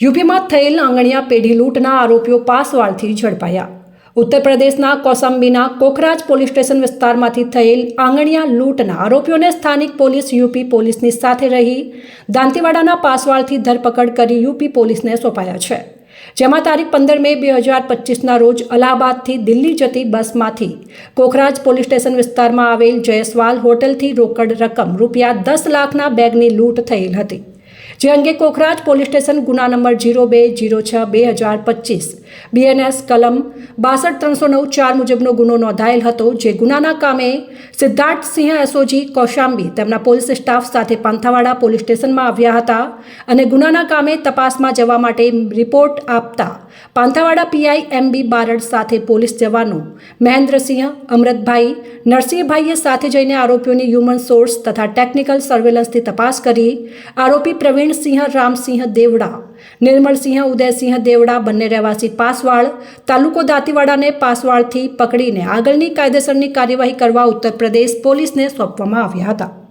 યુપીમાં થયેલ આંગણિયા પેઢી લૂંટના આરોપીઓ પાસવાળથી ઝડપાયા. ઉત્તર પ્રદેશના કોસંબીના કોખરાજ પોલીસ સ્ટેશન વિસ્તારમાંથી થયેલ આંગણિયા લૂંટના આરોપીઓને સ્થાનિક પોલીસ યુપી પોલીસની સાથે રહી દાંતીવાડાના પાસવાળથી ધરપકડ કરી યુપી પોલીસને સોંપાયા છે. જેમાં તારીખ પંદર મે બે હજાર પચીસના રોજ અલ્હાબાદથી દિલ્હી જતી બસમાંથી કોખરાજ પોલીસ સ્ટેશન વિસ્તારમાં આવેલ જયસ્વાલ હોટલથી રોકડ રકમ રૂપિયા દસ લાખના બેગની લૂંટ થયેલ હતી. જે અંગે કોખરાજ પોલીસ સ્ટેશન ગુના નંબર જીરો બે, જીરો છ, બે હજાર પચીસ. બીએનએસ કલમ બાસઠ, ત્રણસો નવ, ચાર મુજબનો ગુનો નોંધાયેલ હતો, જે ગુનાના કામે સિદ્ધાર્થસિંહ એસઓજી કૌશાંબી તેમના પોલીસ સ્ટાફ સાથે પાંથાવાડા પોલીસ સ્ટેશનમાં આવ્યા હતા અને ગુનાના કામે તપાસમાં જવા માટે રિપોર્ટ આપતા પાંથાવાડા પીઆઈ એમ બી બારડ સાથે પોલીસ જવાનો, મહેન્દ્રસિંહ અમૃતભાઈ નરસિંહભાઈએ સાથે જઈને આરોપીઓની હ્યુમન સોર્સ તથા ટેકનિકલ સર્વેલન્સથી તપાસ કરી. આરોપી પ્રવીણસિંહ રામસિંહ દેવડા નિર્મળસિંહ ઉદયસિંહ દેવડા બંને રહેવાસી પાસવાડ તાલુકો દાંતીવાડાને પાસવાડથી પકડીને આગળની કાયદેસરની કાર્યવાહી કરવા ઉત્તર પ્રદેશ પોલીસને સોંપવામાં આવ્યા હતા.